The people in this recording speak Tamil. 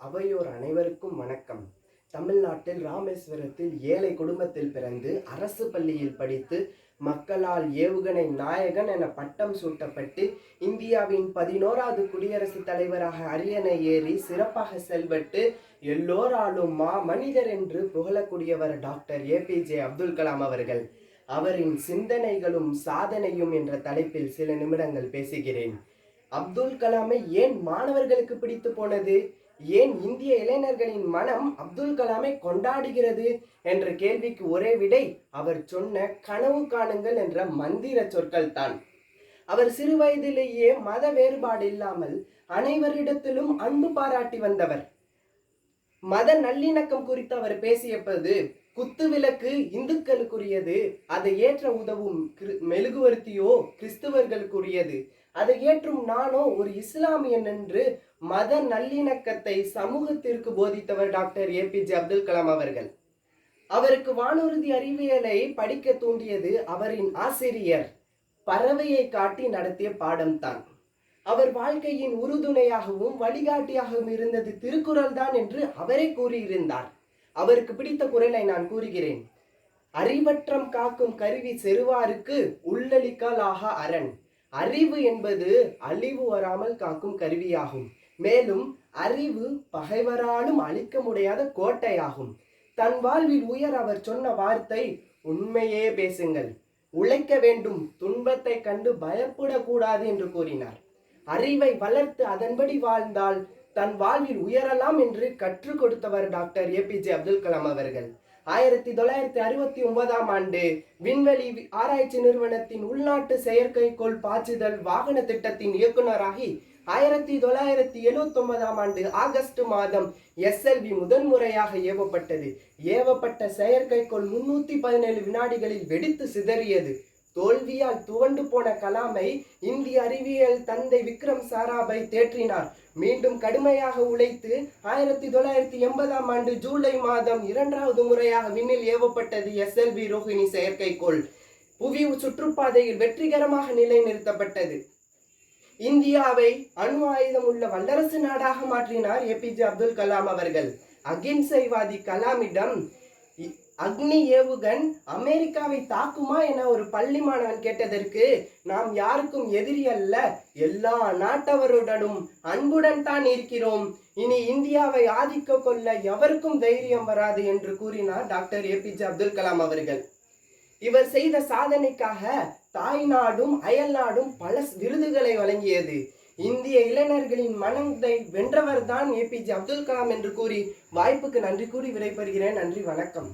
அவையோர் அனைவருக்கும் வணக்கம். தமிழ்நாட்டில் ராமேஸ்வரத்தில் ஏழை குடும்பத்தில் பிறந்து அரசு பள்ளியில் படித்து மக்களால் ஏவுகணை நாயகன் என பட்டம் சூட்டப்பட்டு இந்தியாவின் பதினோராவது குடியரசுத் தலைவராக அரியணை ஏறி சிறப்பாக செல்பட்டு எல்லோராலும் மா மனிதர் என்று புகழக்கூடியவர் doctor A P J Abdul Kalam அவர்கள். அவரின் சிந்தனைகளும் சாதனையும் என்ற தலைப்பில் சில நிமிடங்கள் பேசுகிறேன். அப்துல் கலாமை ஏன் மாணவர்களுக்கு பிடித்து போனது? ஏன் இந்திய இளைஞர்களின் மனம் அப்துல் கலாமை கொண்டாடுகிறது? என்ற கேள்விக்கு ஒரே விடை அவர் சொன்ன கனவு காணுங்கள் என்ற மந்திர சொற்கள் தான். அவர் சிறு வயதிலேயே மத வேறுபாடு இல்லாமல் அனைவரிடத்திலும் அன்பு பாராட்டி வந்தவர். மத நல்லிணக்கம் குறித்து அவர் பேசியப்பது விளக்கு இந்துக்களுக்குரியது. அதை ஏற்ற உதவும் கிரு- மெழுகுவர்த்தியோ கிறிஸ்துவர்களுக்குரியது. அதை ஏற்றும் நானோ ஒரு இஸ்லாமியன் என்று மத நல்லிணக்கத்தை சமூகத்திற்கு போதித்தவர் doctor A P J Abdul Kalam அவர்கள். அவருக்கு வானூர்தி அறிவியலை படிக்க தூண்டியது அவரின் ஆசிரியர். பறவையை காட்டி நடத்திய பாடம்தான் அவர் வாழ்க்கையின் உறுதுணையாகவும் வழிகாட்டியாகவும் இருந்தது திருக்குறள் தான் என்று அவரே கூறியிருந்தார். அவருக்கு பிடித்த குரலை நான் கூறுகிறேன். அறிவற்றம் காக்கும் கருவி செருவாருக்கு உள்ளளிக்கால் ஆகா அரண். அறிவு என்பது அழிவு வராமல் காக்கும் கருவியாகும். மேலும் அறிவு பகைவராலும் அழிக்க முடியாத கோட்டையாகும். தன் வாழ்வில் உயர் அவர் சொன்ன வார்த்தை உண்மையே பேசுங்கள். உழைக்க வேண்டும் துன்பத்தை கண்டு பயப்படக்கூடாது என்று கூறினார். அறிவை வளர்த்து அதன்படி வாழ்ந்தால் தன் வாழ்வில் உயரலாம் என்று கற்றுக் கொடுத்தவர் டாக்டர் ஏபிஜே அப்துல் கலாம் அவர்கள். ஆயிரத்தி தொள்ளாயிரத்தி அறுபத்தி ஒன்பதாம் ஆண்டு விண்வெளி ஆராய்ச்சி நிறுவனத்தின் உள்நாட்டு செயற்கைக்கோள் பாய்ச்சுதல் வாகன திட்டத்தின் இயக்குனராகி ஆயிரத்தி தொள்ளாயிரத்தி எழுவத்தி ஒன்பதாம் ஆண்டு ஆகஸ்ட் மாதம் எஸ்எல்வி முதன்முறையாக ஏவப்பட்டது. ஏவப்பட்ட செயற்கைக்கோள் முன்னூத்தி பதினேழு வினாடிகளில் வெடித்து சிதறியது. தோல்வியால் துவண்டு போன கலாமை இந்திய அறிவியல் தந்தை விக்ரம் சாராபாய் தேற்றினார். மீண்டும் கடுமையாக உழைத்து ஆயிரத்தி தொள்ளாயிரத்தி எண்பதாம் ஆண்டு ஜூலை மாதம் இரண்டாவது முறையாக விண்ணில் ஏவப்பட்டது எஸ்எல்வி ரோஹிணி செயற்கைக்கோள். புவி சுற்றுப்பாதையில் வெற்றிகரமாக நிலைநிறுத்தப்பட்டது. இந்தியாவை அணு ஆயுதம் உள்ள வல்லரசு நாடாக மாற்றினார் ஏபிஜே அப்துல் கலாம் அவர்கள். அகிம்சைவாதி கலாமிடம் அக்னி ஏவுகன் அமெரிக்காவை தாக்குமா என ஒரு பள்ளி மாணவன் கேட்டதற்கு நாம் யாருக்கும் எதிரி அல்ல எல்லா நாட்டவருடனும் அன்புடன் தான் இருக்கிறோம். இனி இந்தியாவை ஆதிக்க கொள்ள எவருக்கும் தைரியம் வராது என்று கூறினார் டாக்டர் ஏபிஜே அப்துல் கலாம் அவர்கள். இவர் செய்த சாதனைக்காக தாய்நாடும் அயல்நாடும் பல விருதுகளை வழங்கியது. இந்திய இளைஞர்களின் மனதை பி ஏபிஜே அப்துல் கலாம் என்று கூறி வாய்ப்புக்கு நன்றி கூறி விடைபெறுகிறேன். நன்றி வணக்கம்.